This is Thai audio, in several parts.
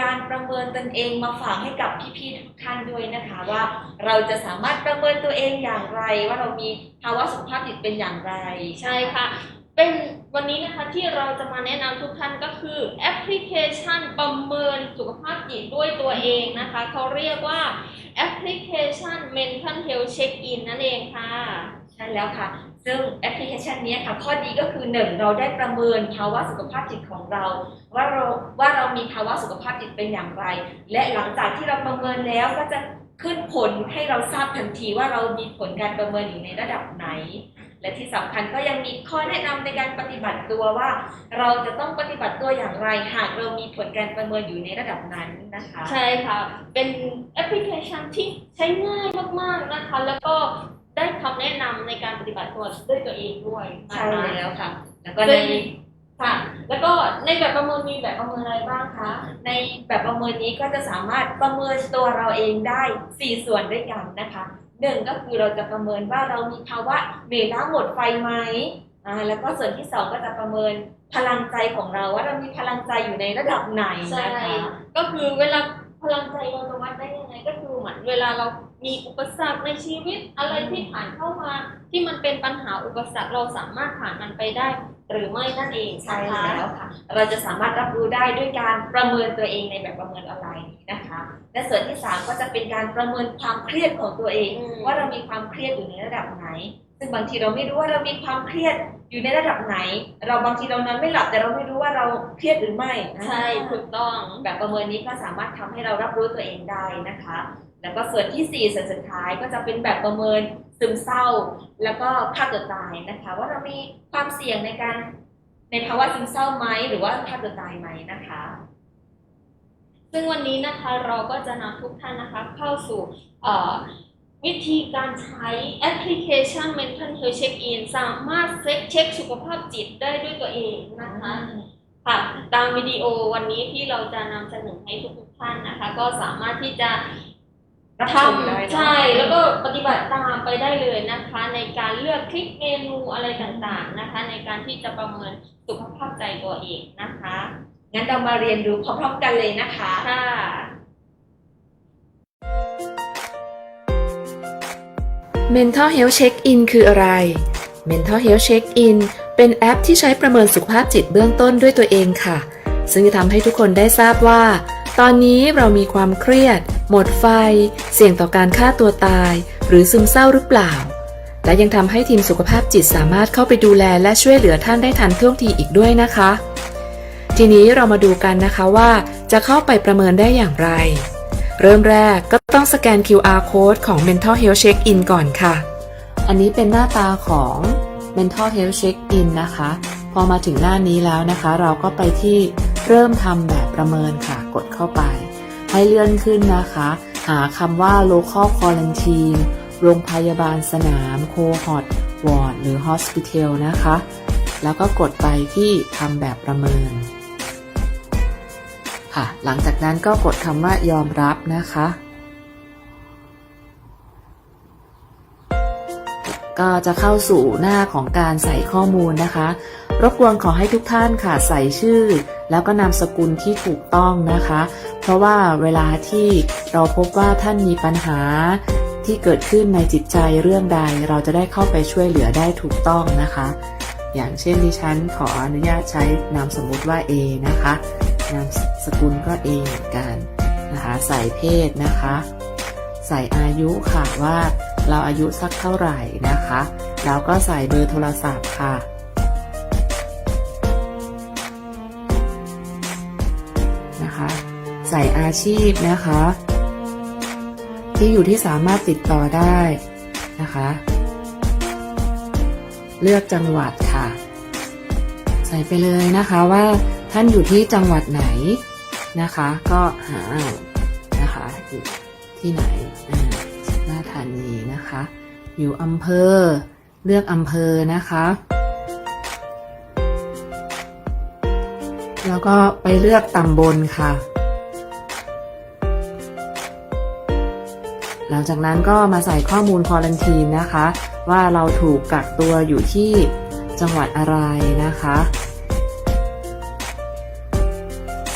การประเมินตนเองมาฝากให้กับพี่ๆทุกท่านด้วยนะคะ ว่าเราจะสามารถประเมินตัวเองอย่างไร ว่าเรามีภาวะสุขภาพจิตเป็นอย่างไร ใช่ค่ะ เป็นวันนี้นะคะที่เราจะมาแนะนำทุกท่านก็คือแอปพลิเคชันประเมินสุขภาพจิตด้วยตัวเองนะคะเขาเรียกว่าแอปพลิเคชัน Mental Health Check In นั่นเองค่ะ ใช่แล้วค่ะ ซึ่งแอปพลิเคชันนี้ค่ะ ข้อดีก็คือหนึ่งเราได้ประเมินภาวะสุขภาพจิตของเรา ว่าเราว่าเรามีภาวะสุขภาพจิตเป็นอย่างไร และหลังจากที่เราประเมินแล้วก็จะขึ้นผลให้เราทราบทันทีว่าเรามีผลการประเมินอยู่ในระดับไหน และที่สำคัญก็ยังมีข้อแนะนำในการปฏิบัติตัวว่า เราจะต้องปฏิบัติตัวอย่างไร หากเรามีผลการประเมินอยู่ในระดับนั้นนะคะ ใช่ค่ะ เป็นแอปพลิเคชันที่ใช้ง่ายมากๆนะคะ แล้วก็ ได้คำแนะนำในการปฏิบัติตัวด้วยตัวเองด้วยนะคะใช่แล้วค่ะ แล้วก็ในค่ะ แล้วก็ในแบบประเมินมีแบบประเมินอะไรบ้างคะ ในแบบประเมินนี้ก็จะสามารถประเมินตัวเราเองได้ 4 ส่วนด้วยกันนะคะหนึ่งก็คือเราจะประเมินว่าเรามีภาวะเหนื่อยล้าหมดไฟไหมอ่าแล้วก็ส่วนที่สองก็จะประเมินพลังใจของเราว่าเรามีพลังใจอยู่ในระดับไหนใช่นะคะ ก็คือเวลา พลังใจเราจะวัดได้ยังไงก็คือเหมือนเวลาเรามีอุปสรรคในชีวิตอะไรที่ผ่านเข้ามา ที่มันเป็นปัญหาอุปสรรคเราสามารถผ่านมันไปได้ หรือไม่นั่นเองใช่นะคะแล้วค่ะ เราจะสามารถรับรู้ได้ด้วยการประเมินตัวเองในแบบประเมินออนไลน์นี้นะคะ และส่วนที่สามก็จะเป็นการประเมินความเครียดของตัวเองอืมว่าเรามีความเครียดอยู่ในระดับไหน ซึ่งบางทีเราไม่รู้ว่าเรามีความเครียดอยู่ในระดับไหน เราบางทีเรานอนไม่หลับแต่เราไม่รู้ว่าเราเครียดหรือไม่ใช่ถูกต้องแบบประเมินนี้ก็สามารถทำให้เรารับรู้ตัวเองได้นะคะ แล้วก็ส่วนที่สี่ส่วนสุดท้ายก็จะเป็นแบบประเมินซึมเศร้า แล้วก็ฆ่าตัวตายนะคะ ว่าเรามีความเสี่ยงในการในภาวะซึมเศร้าไหมหรือว่าฆ่าตัวตายไหมนะคะ ซึ่งวันนี้นะคะเราก็จะนำทุกท่านนะคะเข้าสู่วิธีการใช้แอปพลิเคชัน Mental Health Check In สามารถเซ็คเช็คสุขภาพจิตได้ด้วยตัวเองนะคะค่ะตามวิดีโอวันนี้ที่เราจะนำเสนอให้ทุกๆท่านนะคะ ก็สามารถที่จะ รับทชมได้เนอะำใช่แล้วก็ปฏิบัติตามไปได้เลยนะคะ ในการเลือกคลิกเมนูอะไรต่างๆนะคะ ในการที่จะประเมินสุขภาพใจตัวเองนะคะงั้นเรามาเรียนรู้พร้อมๆกันเลยนะคะ ค่ะ Mental Health Check-in คืออะไร Mental Health Check-in เป็นแอปที่ใช้ประเมินสุขภาพจิตเบื้องต้นด้วยตัวเองค่ะ ซึ่งจะทำให้ทุกคนได้ทราบว่า ตอนนี้เรามีความเครียด หมดไฟ เสี่ยงต่อการฆ่าตัวตาย หรือซึมเศร้าหรือเปล่า และยังทำให้ทีมสุขภาพจิตสามารถเข้าไปดูแลและช่วยเหลือท่านได้ทันท่วงทีอีกด้วยนะคะ ทีนี้เรามาดูกันนะคะว่าจะเข้าไปประเมินได้อย่างไร เริ่มแรกก็ต้องสแกน QR code ของ Mental Health Check-in ก่อนค่ะ อันนี้เป็นหน้าตาของ Mental Health Check-in นะคะ พอมาถึงหน้านี้แล้วนะคะ เราก็ไปที่เริ่มทำแบบประเมินค่ะ กดเข้าไป ให้เลื่อนขึ้นนะคะ หาคำว่า local quarantine โรงพยาบาลสนาม cohort ward หรือ hospital นะคะ แล้วก็กดไปที่ทำแบบประเมิน ค่ะ หลังจากนั้นก็กดคำว่ายอมรับนะคะก็จะเข้าสู่หน้าของการใส่ข้อมูลนะคะ รบกวนขอให้ทุกท่านค่ะใส่ชื่อ แล้วก็นามสกุลที่ถูกต้องนะคะ ราะว่าเวลาที่เราพบว่าท่านมีปัญหาที่เกิดขึ้นในจิตใจเรื่องใด เราจะได้เข้าไปช่วยเหลือได้ถูกต้องนะคะ อย่างเช่นดิฉันขออนุญาตใช้นามสมมุติว่า A นะคะนามสกุลก็ A เหมือนกันนะคะใส่เพศนะคะ ใส่อายุค่ะว่าเราอายุสักเท่าไหร่นะคะ แล้วก็ใส่เบอร์โทรศัพท์ค่ะ ใส่อาชีพนะคะ ที่อยู่ที่สามารถติดต่อได้นะคะ เลือกจังหวัดค่ะ ใส่ไปเลยนะคะว่าท่านอยู่ที่จังหวัดไหนนะคะ ก็หานะคะอยู่ที่ไหนหน้าธานีนะคะ อยู่อำเภอเลือกอำเภอนะคะแล้วก็ไปเลือกตำบลค่ะ หลังจากนั้นก็มาใส่ข้อมูลควอลันทีนนะคะ ว่าเราถูกกักตัวอยู่ที่จังหวัดอะไรนะคะ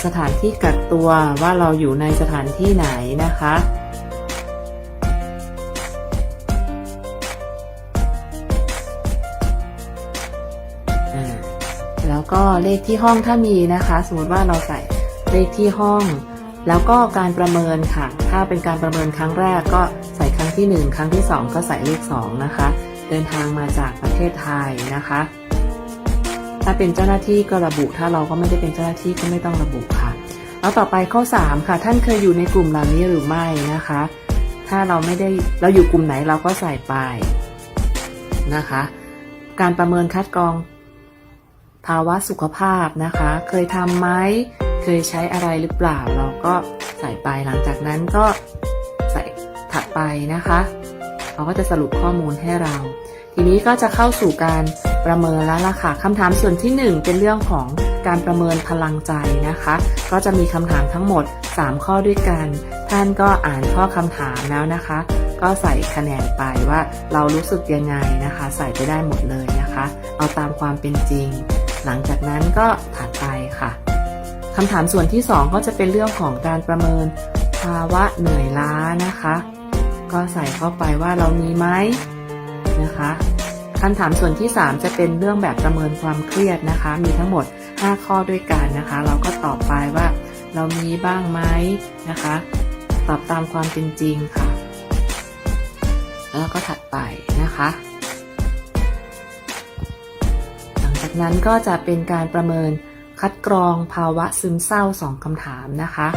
สถานที่กักตัวว่าเราอยู่ในสถานที่ไหนนะคะแล้วก็เลขที่ห้องถ้ามีนะคะ สมมติว่าเราใส่เลขที่ห้อง แล้วก็การประเมินค่ะ ถ้าเป็นการประเมินครั้งแรกก็ใส่ครั้งที่ 1 ครั้งที่ 2 ก็ใส่เลข2นะคะ เดินทางมาจากประเทศไทยนะคะ ถ้าเป็นเจ้าหน้าที่ก็ระบุ ถ้าเราก็ไม่ได้เป็นเจ้าหน้าที่ก็ไม่ต้องระบุค่ะ แล้วต่อไปข้อ 3 ค่ะ ท่านเคยอยู่ในกลุ่มเหล่านี้หรือไม่นะคะ ถ้าเราไม่ได้เราอยู่กลุ่มไหนเราก็ใส่ไปนะคะ การประเมินคัดกรอง ภาวะสุขภาพนะคะ เคยทำไหม เคยใช้อะไรหรือเปล่า เราก็ใส่ไปหลังจากนั้นก็ใส่ถัดไปนะคะเขาก็จะสรุปข้อมูลให้เรา ทีนี้ก็จะเข้าสู่การประเมินแล้วล่ะค่ะคำถามส่วนที่ 1 เป็นเรื่องของการประเมินพลังใจนะคะ ก็จะมีคำถามทั้งหมด 3 ข้อด้วยกัน ท่านก็อ่านข้อคำถามแล้วนะคะ ก็ใส่คะแนนไปว่าเรารู้สึกยังไงนะคะ ใส่ไปได้หมดเลยนะคะ เอาตามความเป็นจริง หลังจากนั้นก็ถัดไปค่ะ คำถามส่วนที่ 2 ก็จะเป็นเรื่องของการประเมินภาวะเหนื่อยล้านะคะ ก็ใส่เข้าไปว่าเรามีไหมนะคะคำถามส่วนที่ 3 จะเป็นเรื่องแบบประเมินความเครียดนะคะ มีทั้งหมด 5 ข้อด้วยกันนะคะ เราก็ตอบไปว่า เรามีบ้างไหมนะคะ ตอบตามความเป็นจริงค่ะ แล้วก็ถัดไปนะคะ หลังจากนั้นก็จะเป็นการประเมิน คัดกรองภาวะซึมเศร้าสองคำถามนะคะ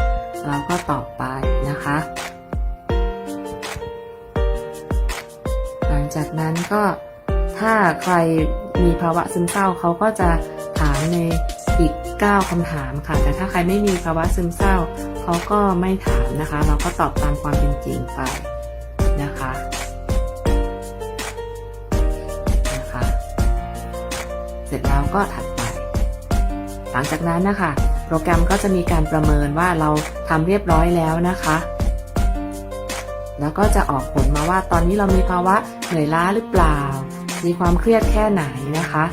แล้วก็ตอบไปนะคะ หลังจากนั้นก็ถ้าใครมีภาวะซึมเศร้าเขาก็จะถามในอีก 9คำถามค่ะ แต่ถ้าใครไม่มีภาวะซึมเศร้าเขาก็ไม่ถามนะคะ เราก็ตอบตามความเป็นจริงไปนะคะนะคะเสร็จแล้วก็ถัด ลังจากนั้นนะคะ โปรแกรมก็จะมีการประเมินว่าเราทำเรียบร้อยแล้วนะคะ แล้วก็จะออกผลมาว่าตอนนี้เรามีภาวะเหนื่อยล้าหรือเปล่า มีความเครียดแค่ไหนนะคะ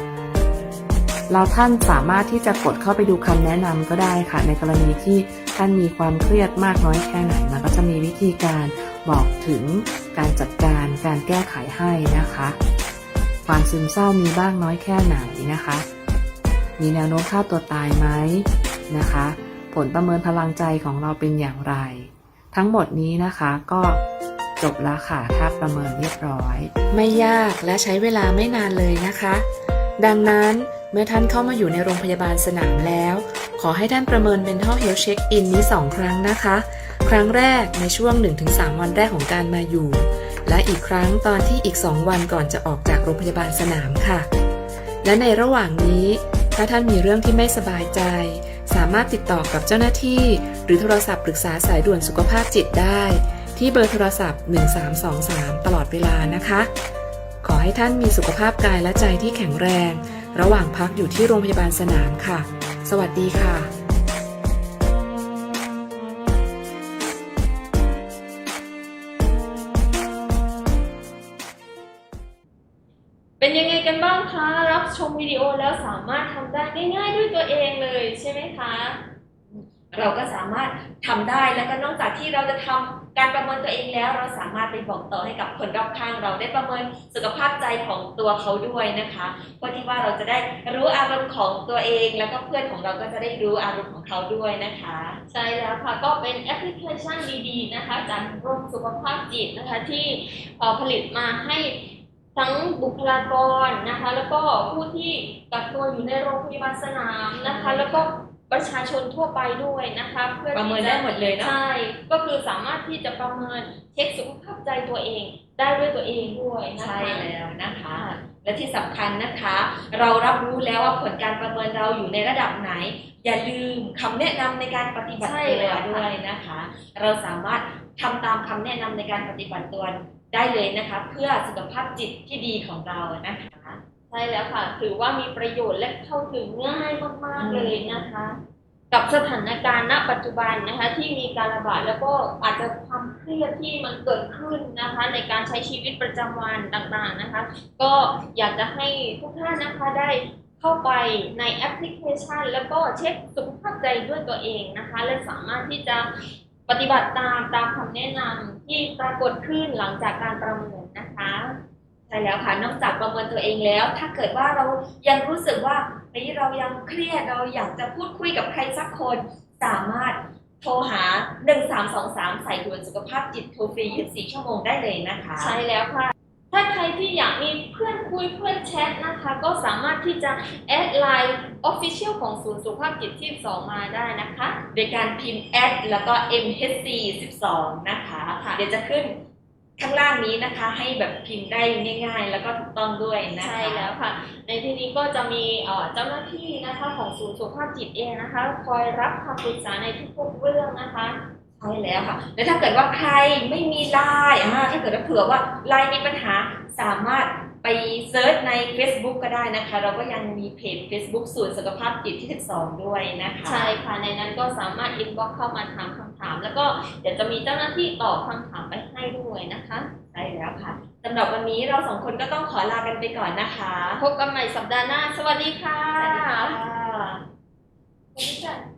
เราท่านสามารถที่จะกดเข้าไปดูคำแนะนำก็ได้ค่ะ ในกรณีที่ท่านมีความเครียดมากน้อยแค่ไหนมันก็จะมีวิธีการบอกถึงการจัดการการแก้ไขให้นะคะ ความซึมเศร้ามีบ้างน้อยแค่ไหนนะคะ มีแนวโน้มฆ่าตัวตายไหมนะคะ ผลประเมินพลังใจของเราเป็นอย่างไร ทั้งหมดนี้นะคะก็จบแล้วค่ะถ้าประเมินเรียบร้อย ไม่ยากและใช้เวลาไม่นานเลยนะคะ ดังนั้นเมื่อท่านเข้ามาอยู่ในโรงพยาบาลสนามแล้ว ขอให้ท่านประเมิน Mental Health Check In นี้ 2 ครั้งนะคะ ครั้งแรกในช่วง 1-3 วันแรกของการมาอยู่ และอีกครั้งตอนที่อีก 2 วันก่อนจะออกจากโรงพยาบาลสนามค่ะ และในระหว่างนี้ ถ้าท่านมีเรื่องที่ไม่สบายใจ สามารถติดต่อกับเจ้าหน้าที่ หรือโทรศัพท์ปรึกษาสายด่วนสุขภาพจิตได้ ที่เบอร์โทรศัพท์ 1323 ตลอดเวลานะคะ ขอให้ท่านมีสุขภาพกายและใจที่แข็งแรง ระหว่างพักอยู่ที่โรงพยาบาลสนามค่ะ สวัสดีค่ะ วิดีโอแล้วสามารถทำได้ง่ายๆด้วยตัวเองเลยใช่ไหมคะ เราก็สามารถทำได้แล้วก็นอกจากที่เราจะทำการประเมินตัวเองแล้วเราสามารถไปบอกต่อให้กับคนรอบข้าง เราได้ประเมินสุขภาพใจของตัวเขาด้วยนะคะเพื่อที่ว่าเราจะได้รู้อารมณ์ของตัวเอง แล้วก็เพื่อนของเราก็จะได้รู้อารมณ์ของเขาด้วยนะคะ ใช่แล้วค่ะก็เป็นแอปพลิเคชันดีๆนะคะจากกรมสุขภาพจิตนะคะที่ผลิตมาให้ ทั้งบุคลากรนะคะแล้วก็ผู้ที่กักตัวอยู่ในโรงพยาบาลสนามนะคะแล้วก็ประชาชนทั่วไปด้วยนะคะเพื่อประเมินที่จได้หมดเลยเนาะใช่ก็คือสามารถที่จะประเมินเช็คสุขภาพใจตัวเอง ได้ด้วยตัวเองด้วยนะคะใช่แล้วนะคะ และที่สำคัญนะคะ เรารับรู้แล้วว่าผลการประเมินเราอยู่ในระดับไหน อย่าลืมคำแนะนำในการปฏิบัติใช่ตัวแล้วค่ะด้วยนะคะ เราสามารถทำตามคำแนะนำในการปฏิบัติตัว ได้เลยนะคะ เพื่อสุขภาพจิตที่ดีของเรานะคะใช่แล้วค่ะ ถือว่ามีประโยชน์และเข้าถึงง่ายมากๆเลยนะคะ กับสถานการณ์ณปัจจุบันนะคะที่มีการระบาดแล้วก็อาจจะความเครียดที่มันเกิดขึ้นนะคะ ในการใช้ชีวิตประจำวันต่างๆนะคะ ก็อยากจะให้ทุกท่านนะคะได้เข้าไปในแอปพลิเคชัน แล้วก็เช็คสุขภาพใจด้วยตัวเองนะคะ และสามารถที่จะ ปฏิบัติตามตามคำแนะนำที่ปรากฏขึ้นหลังจากการประเมินนะคะใช่แล้วค่ะนอกจากประเมินตัวเองแล้ว ถ้าเกิดว่าเรายังรู้สึกว่าเฮ้ยเรายังเครียดเราอยากจะพูดคุยกับใครสักคน สามารถโทรหา 1323ใส่ด่วนสุขภาพจิตโทรฟรี 24 ชั่วโมงได้เลยนะคะ ใช่แล้วค่ะ ถ้าใครที่อยากมีเพื่อนคุยเพื่อนแชทนะคะ ก็สามารถที่จะแอดไลน์ Official ของศูนย์สุขภาพจิตที่2มาได้นะคะ โดยการพิมพ์แอดแล้วก็ MHC 12นะคะค่ะเดี๋ยวจะขึ้นข้างล่างนี้นะคะให้แบบพิมพ์ได้ง่าย ๆ แล้วก็ถูกต้องด้วยนะคะใช่แล้วค่ะ ในที่นี้ก็จะมีเอ่อเจ้าหน้าที่นะคะของศูนย์สุขภาพจิตเองนะคะ คอยรับคำปรึกษาในทุกๆเรื่องนะคะ ใช่แล้วค่ะ แล้วถ้าเกิดว่าใครไม่มีไลน์อ่าถ้าเกิดว่าเผื่อว่าไลน์มีปัญหาสามารถไปเซิร์ชใน Facebook ก็ได้นะคะ เราก็ยังมีเพจ Facebook ศูนย์สุขภาพจิตที่ 12 ด้วยนะคะ ใช่ค่ะ ในนั้นก็สามารถอินบ็อกเข้ามาถามคำถาม แล้วก็เดี๋ยวจะมีเจ้าหน้าที่ตอบคำถามไปให้ด้วยนะคะใช่แล้วค่ะสำหรับวันนี้เราสองคนก็ต้องขอลากันไปก่อนนะคะ พบกันใหม่สัปดาห์หน้า สวัสดีค่ะ สวัสดีค่ะสวัสดีค่ะ